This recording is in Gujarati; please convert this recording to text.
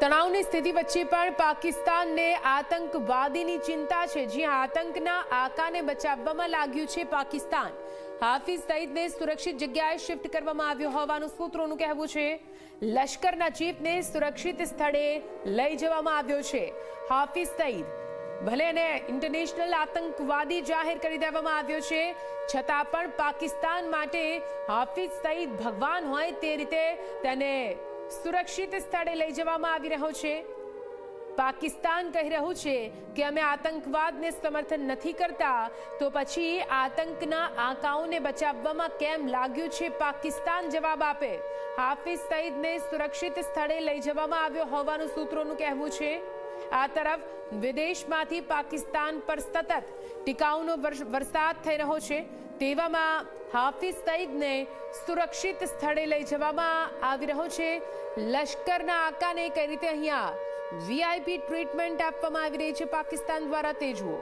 તણાવની સ્થિતિ વચ્ચે પણ પાકિસ્તાનને આતંકવાદીની ચિંતા છે. જ્યાં આતંકના આકાને બચાવવામાં લાગ્યું છે પાકિસ્તાન. હાફિઝ સઈદને સુરક્ષિત જગ્યાએ શિફ્ટ કરવામાં આવ્યો હોવાનું સૂત્રોનું કહેવું છે. લશ્કરના ચીફને સુરક્ષિત સ્થળે લઈ જવામાં આવ્યો છે. હાફિઝ સઈદ, ભલે એને ઇન્ટરનેશનલ આતંકવાદી જાહેર કરી દેવામાં આવ્યો છે, છતાં પણ પાકિસ્તાન માટે હાફિઝ સઈદ ભગવાન હોય તે રીતે તેને સુરક્ષિત સ્થળે લઈ જવામાં આવી રહ્યો છે. પાકિસ્તાન કહી રહ્યું છે કે અમે આતંકવાદને સમર્થન નથી કરતા, તો પછી આતંકના આંકાઓને બચાવવામાં કેમ લાગ્યું છે પાકિસ્તાન જવાબ આપે. હાફિઝ સઈદને સુરક્ષિત સ્થળે લઈ જવામાં આવ્યો હોવાનું સૂત્રોનું કહેવું છે. આ તરફ વિદેશમાંથી પાકિસ્તાન પર સતત ટીકાઓનો વરસાદ થઈ રહ્યો છે. તેવામાં હાફિઝ સઈદને સુરક્ષિત સ્થળે લઈ જવામાં આવી રહ્યો છે. લશ્કરના આકાને કઈ રીતે અહીંયા વીઆઈપી ટ્રીટમેન્ટ આપવામાં આવી રહી છે પાકિસ્તાન દ્વારા તે જુઓ.